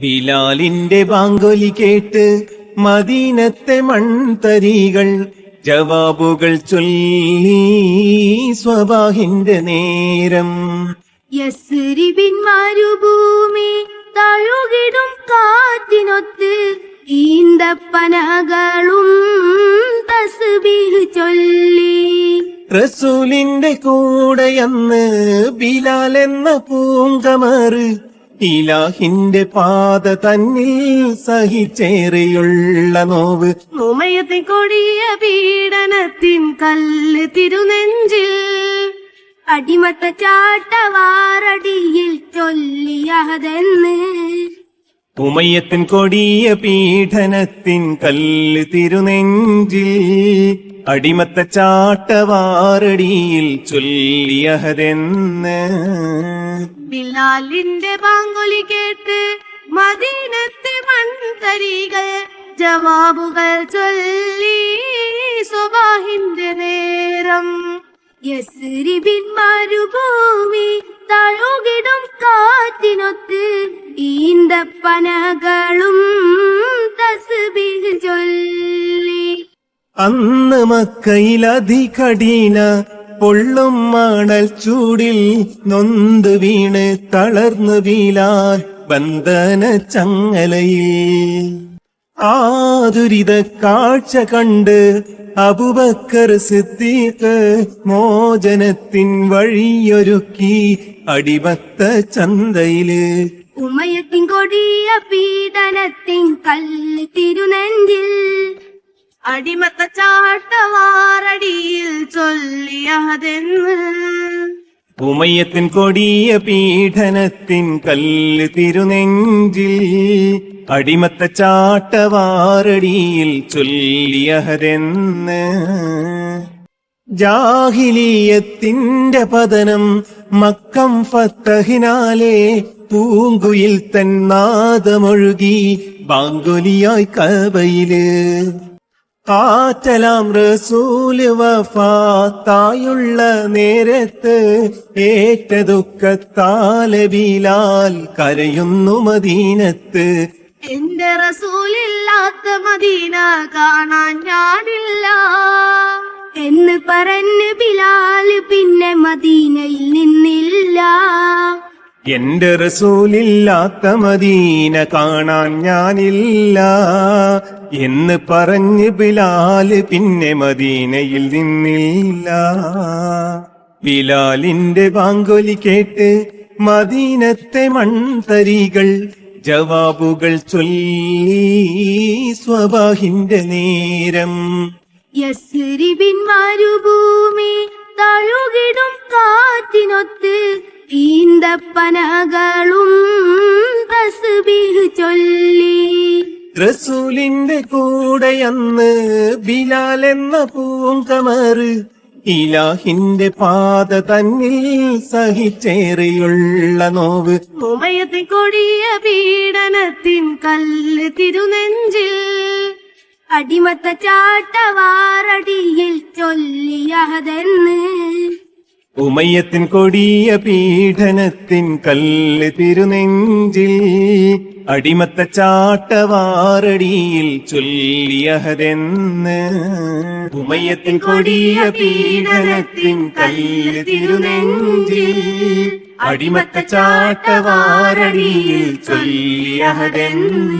ബിലാലിന്റെ ബാങ്കോലി കേട്ട് മദീനത്തെ മൺതരികൾ ജവാബുകൾ ചൊല്ലി സ്വബാഹിന്റെ നേരം. യസ്രിബിൻ മരുഭൂമി തഴുകിടും കാറ്റിനൊത്ത് ഈന്തപ്പനകളും തസ്ബീഹ് ചൊല്ലി. റസൂലിന്റെ കൂടെയന്ന് ബിലാൽ എന്ന പൂങ്കമറ് ഇലാഹിന്റെ പാത തന്നിൽ സഹിച്ചേറിയുള്ള നോവ്. ഉമയത്തെ കൊടിയ പീഡനത്തിൻ കല്ല് തിരുനെഞ്ചിൽ. അടിമത്ത ചാട്ടവാറടിയിൽ ചൊല്ലിയതെന്ന് ഉമയത്തിൻ കൊടിയ പീഡനത്തിൻ കല്ല് തിരുനെഞ്ചിൽ അടിമത്ത ചാട്ടവാറടിയിൽ ചൊല്ലിയഹതെന്ന്. ബിലാലിന്റെ പാങ്കൊലി കേട്ട് മദീനത്തെ മൺതരികൾ ജവാബുകൾ ചൊല്ലി സ്വഭാഹിന്റെ നേരം. യസ്രിബിൻ മരുഭൂമി തഴുകിടും കാറ്റിനൊത്ത് ഈന്തപ്പനകളും തസ്ബീഹ് ചൊല്ലി. അന്ന് മക്കയിലധികടീന പൊള്ളും മണൽ ചൂടിൽ നൊന്ത് വീണ് തളർന്നു വീലാൻ ബന്ധന ചങ്ങലയിൽ. ആതുരിത കാഴ്ച കണ്ട് അബുബക്കർ സിദ്ദീഖ് മോചനത്തിൻ വഴിയൊരുക്കി അടിമത്ത ചന്തയിൽ. ഉമയത്തിൻ കൊടിയ പീഡനത്തിൻ കല്ല് തിരുനെഞ്ചിൽ. അടിമത്ത ചാട്ടവാറടിയിൽ ചൊല്ലിയതെന്ന്. ഉമയത്തിൻ കൊടിയ പീഡനത്തിൻ കല്ല് തിരുനെഞ്ചിൽ അടിമത്ത ചാട്ടവാറടിയിൽ ചൊല്ലിയഹരെന്ന് ജാഹിലീയത്തിന്റെ പതനം മക്കം ഫത്തഹിനാലെ പൂങ്കുയിൽ തന്നാദമൊഴുകി ബാങ്കുലിയായി കബയിൽ. ആറ്റലാം റസൂൽ വഫാത്തായുള്ള നേരത്ത് ഏറ്റ ദുഃഖത്താലബിലാൽ കരയുന്നു മദീനത്ത്. എന്റെ റസൂലില്ലാത്ത മദീന കാണാൻ ഞാനില്ല. എന്ന് പറഞ്ഞ് ബിലാൽ പിന്നെ മദീനയിൽ എന്റെ റസൂലില്ലാത്ത മദീന കാണാൻ ഞാനില്ല. എന്ന് പറഞ്ഞ് ബിലാൽ പിന്നെ മദീനയിൽ നിന്നില്ല. ബിലാലിന്റെ വാങ്കൊലി കേട്ട് മദീനത്തെ മൺതരികൾ ജവാബുകൾ ചൊല്ലി. സ്വബാഹിന്റെ നേരം യസ്രിബിൻ മരുഭൂമി തഴുകിടും റസൂലിന്റെ കൂടെ അന്ന് ബിലാൽ എന്ന പൂങ്കമറ് ഇലാഹിന്റെ പാത തന്നിൽ സഹിച്ചേറിയുള്ള നോവ്. ഉമയത്തെ കൊടിയ പീഡനത്തിൻ കല്ല് തിരുനെഞ്ചിൽ അടിമത്ത ചാട്ടവാറടിയിൽ ചൊല്ലിയതെന്ന് ഉമയത്തിൻ കൊടിയ പീഡനത്തിൻ കല്ല് തിരുനെഞ്ചിൽ അടിമത്ത ചാട്ടവാറടിയിൽ ചൊല്ലിയഹതെന്ന്. ഉമയത്തിൻ കൊടിയ പീഡനത്തിൻ കല്ല് തിരുനെഞ്ചിൽ അടിമത്ത ചാട്ടവാറടിയിൽ ചൊല്ലിയഹതെന്ന്.